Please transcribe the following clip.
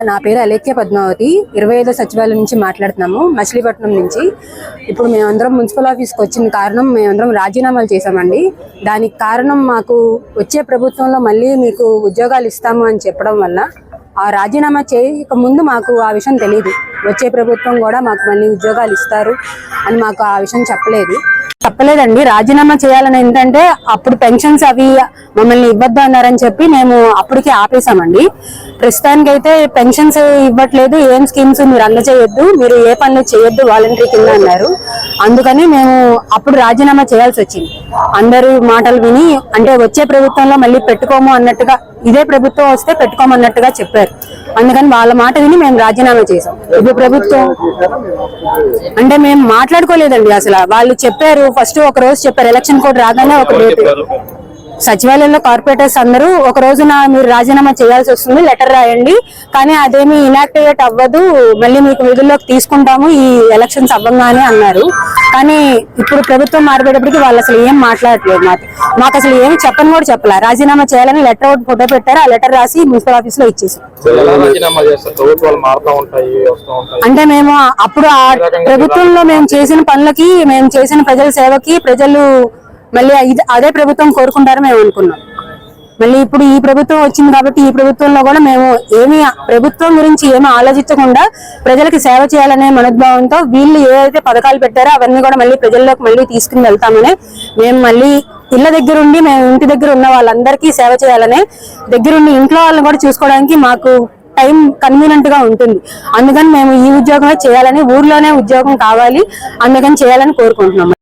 నా పేరు అలేఖ్య పద్మావతి. ఇరవై ఐదో సచివాలయం నుంచి మాట్లాడుతున్నాము మచిలీపట్నం నుంచి. ఇప్పుడు మేమందరం మున్సిపల్ ఆఫీస్కి వచ్చిన కారణం మేమందరం రాజీనామాలు చేశామండి. దానికి కారణం మాకు వచ్చే ప్రభుత్వంలో మళ్ళీ మీకు ఉద్యోగాలు ఇస్తాము అని చెప్పడం వల్ల ఆ రాజీనామా చేయక ముందు మాకు ఆ విషయం తెలియదు వచ్చే ప్రభుత్వం కూడా మాకు మళ్ళీ ఉద్యోగాలు ఇస్తారు అని మాకు ఆ విషయం చెప్పలేదు. చెప్పలేదండి. రాజీనామా చేయాలని ఏంటంటే అప్పుడు పెన్షన్స్ అవి మమ్మల్ని ఇవ్వద్దు అన్నారని చెప్పి మేము అప్పటికే ఆపేసామండి ప్రస్తుతానికి అయితే పెన్షన్స్ ఇవ్వట్లేదు. ఏం స్కీమ్స్ మీరు అందజేయొద్దు. మీరు ఏ పనులు చేయొద్దు వాలంటరీ కింద అన్నారు. అందుకని మేము అప్పుడు రాజీనామా చేయాల్సి వచ్చింది. అందరూ మాటలు విని అంటే వచ్చే ప్రభుత్వంలో మళ్ళీ పెట్టుకోము అన్నట్టుగా ఇదే ప్రభుత్వం వస్తే పెట్టుకోమన్నట్టుగా చెప్పారు. అందుకని వాళ్ళ మాట విని మేము రాజీనామా చేసాం ఇప్పుడు ప్రభుత్వం అంటే మేము మాట్లాడుకోలేదండి అసలు. వాళ్ళు చెప్పారు ఫస్ట్ ఒక రోజు చెప్పారు ఎలక్షన్ కోడ్ రాగానే ఒక డేట్ సచివాలయంలో కార్పొరేటర్స్ అందరూ ఒక రోజున మీరు రాజీనామా చేయాల్సి వస్తుంది లెటర్ రాయండి. కానీ అదేమి ఇనాక్టివేట్ అవ్వదు. మళ్ళీ మీకు విధుల్లోకి తీసుకుంటాము ఈ ఎలక్షన్స్ అవ్వగానే అన్నారు. కానీ ఇప్పుడు ప్రభుత్వం మారిపోయేటప్పటికి వాళ్ళు అసలు ఏం మాట్లాడట్లేదు మాకు. మాకు అసలు ఏమి చెప్పని కూడా చెప్పలే. రాజీనామా చేయాలని లెటర్ ఒకటి ఫోటో పెట్టారు ఆ లెటర్ రాసి మున్సిపల్ ఆఫీస్లో ఇచ్చేసాం అంటే మేము అప్పుడు ఆ ప్రభుత్వంలో మేము చేసిన పనులకి మేము చేసిన ప్రజల సేవకి ప్రజలు మళ్ళీ అదే ప్రభుత్వం కోరుకుంటారని మేము అనుకున్నాం. మళ్ళీ ఇప్పుడు ఈ ప్రభుత్వం వచ్చింది కాబట్టి ఈ ప్రభుత్వంలో కూడా మేము ఏమి ప్రభుత్వం గురించి ఏమీ ఆలోచించకుండా ప్రజలకు సేవ చేయాలనే మనోద్భావంతో వీళ్ళు ఏదైతే పథకాలు పెట్టారో అవన్నీ కూడా మళ్ళీ ప్రజల్లోకి మళ్ళీ తీసుకుని వెళ్తామని మేము మళ్ళీ ఇళ్ళ దగ్గర ఉండి మేము ఇంటి దగ్గర ఉన్న వాళ్ళందరికీ సేవ చేయాలనే దగ్గరుండి ఇంట్లో వాళ్ళని కూడా చూసుకోవడానికి మాకు టైం కన్వీనియంట్గా ఉంటుంది. అందుకని మేము ఈ ఉద్యోగమే చేయాలని ఊర్లోనే ఉద్యోగం కావాలి. అందుకని చేయాలని కోరుకుంటున్నాం.